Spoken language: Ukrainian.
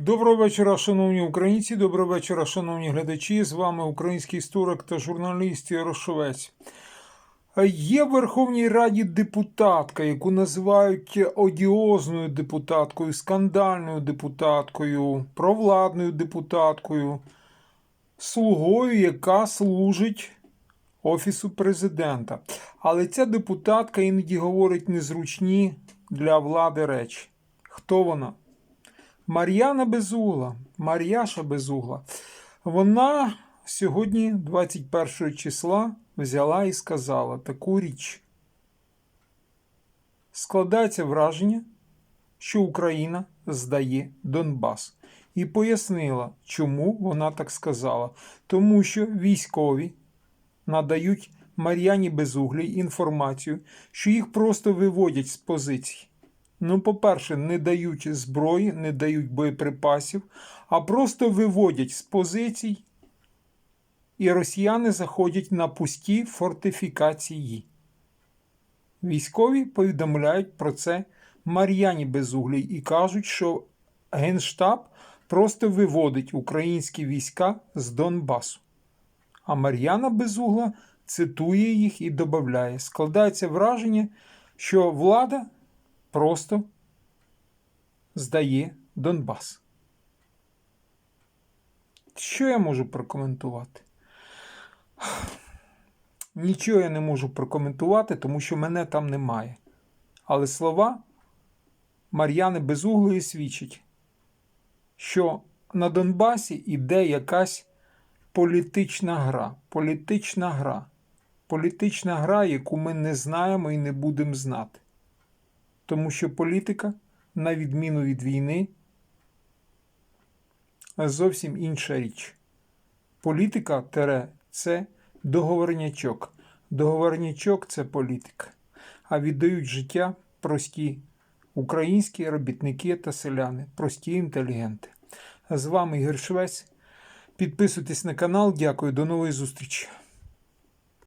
Доброго вечора, шановні українці. Доброго вечора, шановні глядачі. З вами український історик та журналіст Ярошовець. Є в Верховній Раді депутатка, яку називають одіозною депутаткою, скандальною депутаткою, провладною депутаткою, слугою, яка служить Офісу президента. Але ця депутатка іноді говорить незручні для влади речі. Хто вона? Мар'яна Безугла, Мар'яша Безугла. Вона сьогодні, 21 числа, взяла і сказала таку річ. Складається враження, що Україна здає Донбас. І пояснила, чому вона так сказала. Тому що військові надають Мар'яні Безуглій інформацію, що їх просто виводять з позицій. Ну, по-перше, не дають зброї, не дають боєприпасів, а просто виводять з позицій, і росіяни заходять на пусті фортифікації. Військові повідомляють про це Мар'яні Безуглій і кажуть, що Генштаб просто виводить українські війська з Донбасу. А Мар'яна Безугла цитує їх і додає: складається враження, що влада просто здає Донбас. Що я можу прокоментувати? Нічого я не можу прокоментувати, тому що мене там немає. Але слова Мар'яни Безуглої свідчать, що на Донбасі іде якась політична гра. Політична гра. Політична гра, яку ми не знаємо і не будемо знати. Тому що політика, на відміну від війни, зовсім інша річ. Політика тере це договорнячок. Договорнячок це політика. А віддають життя прості українські робітники та селяни, прості інтелігенти. З вами Ігор Швець. Підписуйтесь на канал. Дякую, до нової зустрічі.